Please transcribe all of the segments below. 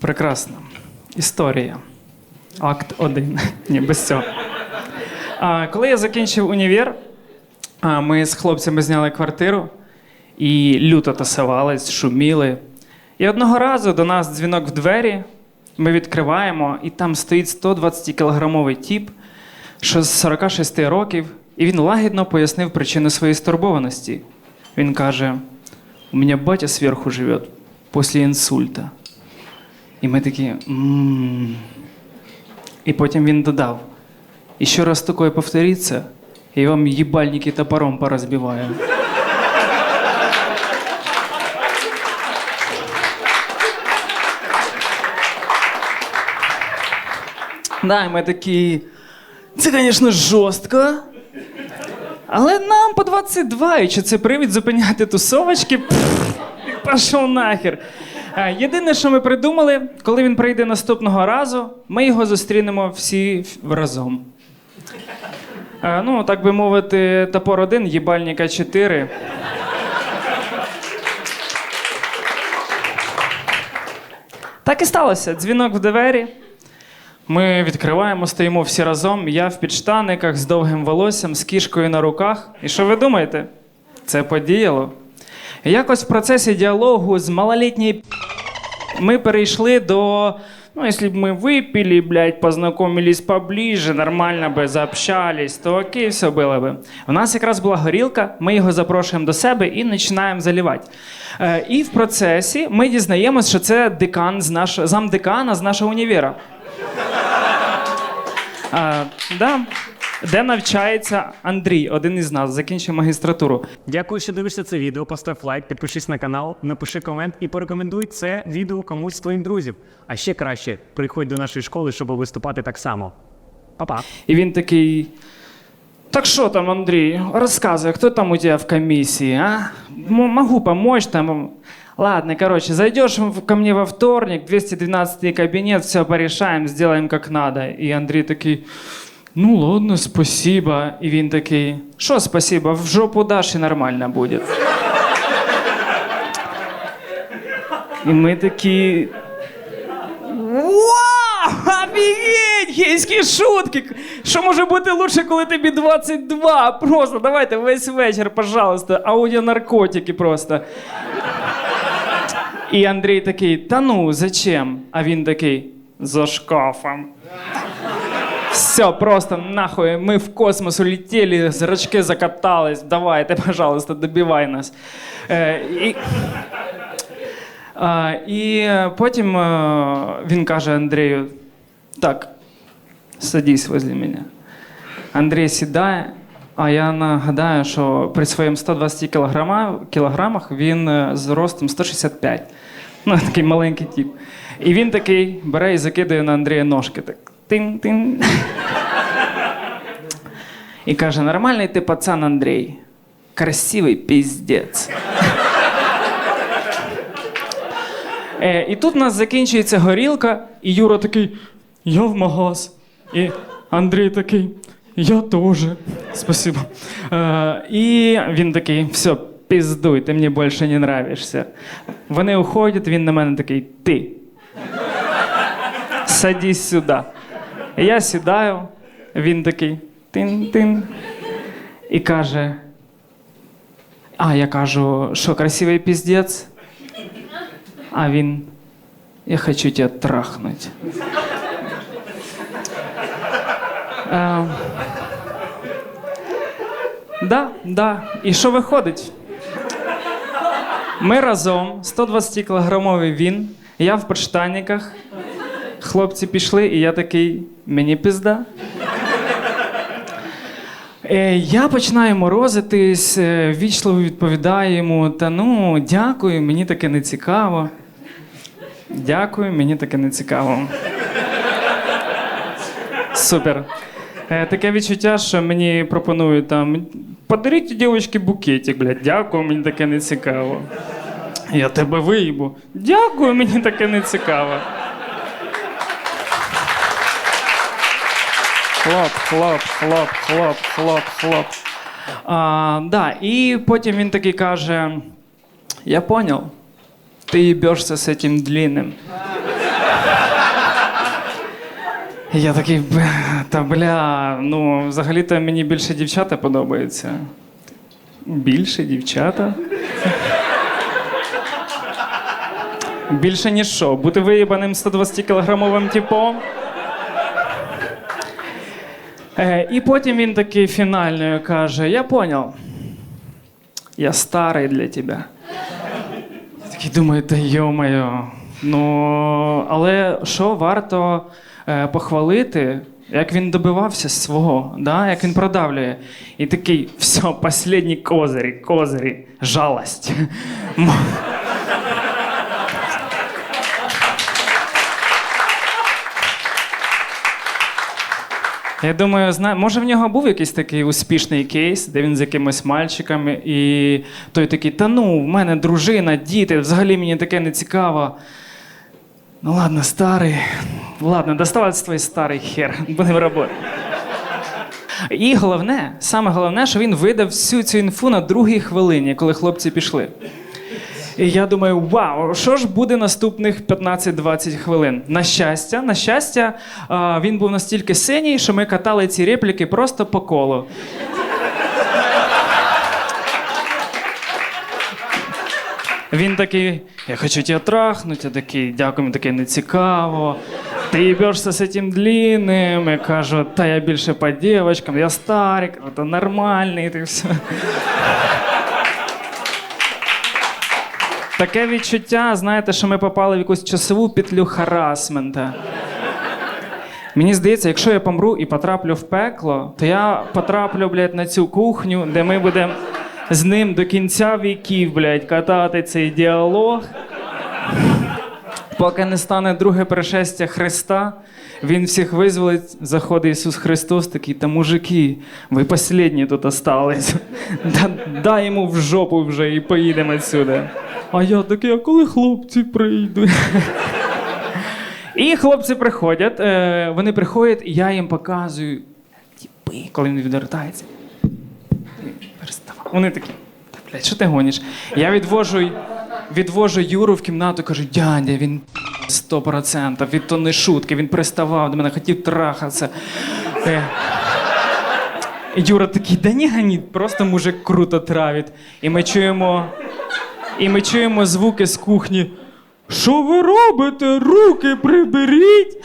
Прекрасно. Історія. Акт 1. Ні, без цього. Коли я закінчив універ, ми з хлопцями зняли квартиру і люто тасувались, шуміли. І одного разу до нас дзвінок в двері, ми відкриваємо, і там стоїть 120-кілограмовий тіп, що з 46 років, і він лагідно пояснив причину своєї стурбованості. Він каже: у мене батя зверху живе після інсульта. І ми такі. «М-м-м». І потім він додав: Еще раз такое повторится, я вам ебальники топором поразбиваю. Да, і ми такі. Це, звісно, жорстко. Але нам по 22, і чи це привід зупиняти тусовочки? Пф, Пішов нахер. Е, Єдине, що ми придумали, коли він прийде наступного разу, ми його зустрінемо всі разом. Е, Ну, так би мовити, топор 1, їбальника 4. Так і сталося. Дзвінок в двері. Ми відкриваємо, стоїмо всі разом. Я в підштаниках з довгим волоссям, з кішкою на руках. І що ви думаєте? Це подіяло. Якось в процесі діалогу з малолітньою ми перейшли до. Ну, если бы мы выпили, блядь, познакомились поближе, нормально бы заобщались, то окей, все было бы. У нас якраз була горілка, ми його запрошуємо до себе і починаємо заливати. Е, і в процесі ми дізнаємось, що це декан з наш... замдекана з нашого універа. А, да. Де навчається Андрій, один із нас, закінчив магістратуру. Дякую, що дивишся це відео. Постав лайк, підпишись на канал, напиши комент і порекомендуй це відео комусь з твоїх друзів. А ще краще, приходь до нашої школи, щоб виступати так само. Па-па. І він такий. Так що там, Андрій, розказуй, хто там у тебе в комісії, а? М- могу помочь там. Ладно, короче, зайдешь ко мне во вторник, 212 кабинет, все порешаем, сделаем как надо. И Андрей такой, ну ладно, спасибо. И він такий, що спасибо, в жопу дашь и нормально будет. І ми такі, Вау! Офігеть! Гейські шутки! Що може бути лучше, коли тобі 22? Просто давайте весь вечір, пожалуйста, аудіонаркотики просто. І Андрій такий: та ну, зачем? А він такий за шкафом. Все, просто нахуй, ми в космос улетіли, зрачки закатались. Давайте, пожалуйста, добивай нас. Е, і... А, і потім е, він каже Андрію: так, садись возле мене. Андрій сідає, а я нагадаю, що при своїм 120 кілограма, кілограмах він з ростом 165. Ну, такий маленький тип. І він такий бере і закидає на Андрія ножки. Так. Тин-тин. І каже: нормальний ти пацан Андрій. Красивий піздець. Е, і тут у нас закінчується горілка, і Юра такий: я в магаз. І Андрій такий, я теж. Спасибо. Е, і він такий, все, піздуй, ти мені більше не нравишся. Вони уходять, він на мене такий, ти. Садись сюди. І я сідаю, він такий тин-тин. І каже: А, я кажу, що красивий піздець? А він. Я хочу тебя трахнуть. Е, да, да. І що виходить? Ми разом, 120 кілограмовий він, я в подштанниках. Хлопці пішли, і я такий, мені пізда. Е, Я починаю морозитись, е, ввічливо відповідаю йому: та ну, дякую, мені таке не цікаво. Дякую, мені таке не цікаво. Супер. Е, Таке відчуття, що мені пропонують там. Подаріть дівчинки букетик, блядь. Дякую, мені таке не цікаво. Я тебе виїбу. Дякую, мені таке не цікаво. Хлоп, хлоп, хлоп, хлоп, хлоп, хлоп. А, да, і потім він такий каже: Я понял, ти їбешся з цим длинним. Я такий, та бля, ну взагалі-то мені більше дівчата подобаються. Більше дівчата? Більше ніж що? Бути виїбаним 120-кілограмовим типом. Е, і потім він такий фінальною каже: Я понял. Я старий для тебе. Я такий думаю, та йо-моє. Ну, але що варто е, похвалити, як він добивався свого, да? як він продавлює. І такий, все, останні козирі, козирі, жалость. Я думаю, зна... може в нього був якийсь такий успішний кейс, де він з якимось мальчиками, і той такий: та ну, в мене дружина, діти, взагалі мені таке не цікаво. Ну ладно, старий. Ладно, доставай свій старий хер, будемо роботи. І головне, саме головне, що він видав всю цю інфу на другій хвилині, коли хлопці пішли. І я думаю, вау, що ж буде наступних 15-20 хвилин? На щастя, на щастя, він був настільки синій, що ми катали ці репліки просто по колу. Він такий, я хочу тебе трахнуть, я такий, дякую, мені таке не цікаво. Ти їбешся з цим длинним. Я кажу, та я більше по дівчатам, я старий, це нормальний, ти все. Таке відчуття, знаєте, що ми попали в якусь часову петлю харасмента. Мені здається, якщо я помру і потраплю в пекло, то я потраплю, блядь, на цю кухню, де ми будемо з ним до кінця віків, блядь, катати цей діалог. Поки не стане друге пришестя Христа, він всіх визволить, заходить Ісус Христос, такий, та мужики, ви последні тут остались. Да, дай йому в жопу вже і поїдемо відсюди. А я такий, а коли хлопці прийдуть? І хлопці приходять, е, вони приходять, і я їм показую, типи, коли він відвертається. Вони такі, та блядь, що ти гониш? Я відвожу, відвожу Юру в кімнату, кажу, дядя, він 100%, від то не шутки, він приставав до мене, хотів трахатися. Е. Юра такий, да ні, гані, просто мужик круто травить. І ми чуємо, і ми чуємо звуки з кухні. Що ви робите? Руки приберіть.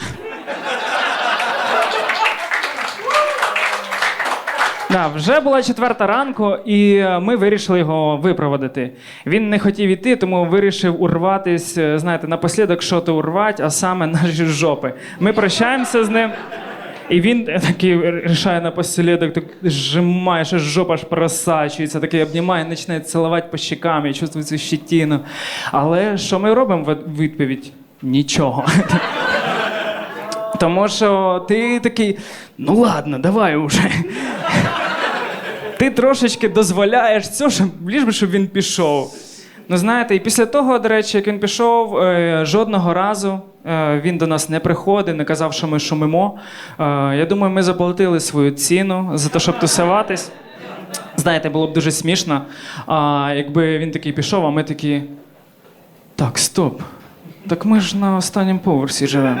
Да, вже була четверта ранку, і е, ми вирішили його випроводити. Він не хотів іти, тому вирішив урватись, е, знаєте, напослідок що то урвати, а саме наші жопи. Ми прощаємося з ним. І він такий рішає напослідок, так зжимає, що жопа аж просачується, такий обнімає, починає цілувати по щекам, я чувствую цю щетину. Але що ми робимо в відповідь? Нічого. Тому що ти такий, ну ладно, давай уже. Ти трошечки дозволяєш цього, ліж би, щоб він пішов. Ну, знаєте, і після того, до речі, як він пішов, е, жодного разу е, він до нас не приходив, не казав, що ми шумимо. Е, я думаю, ми заплатили свою ціну за те, щоб тусуватись. Знаєте, було б дуже смішно, а, якби він такий пішов, а ми такі. Так, стоп. Так ми ж на останньому поверсі живемо.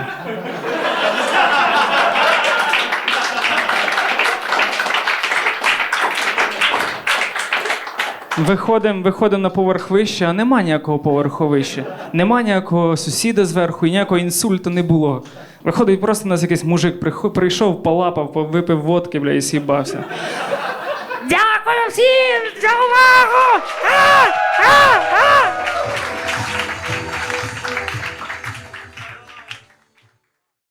Виходимо виходим на поверх вище, а нема ніякого поверху вище. Нема ніякого сусіда зверху і ніякого інсульту не було. Виходить, просто нас якийсь мужик прийшов, полапав, по- випив водки, бля, і сібався. Дякую всім за увагу! А! А! А!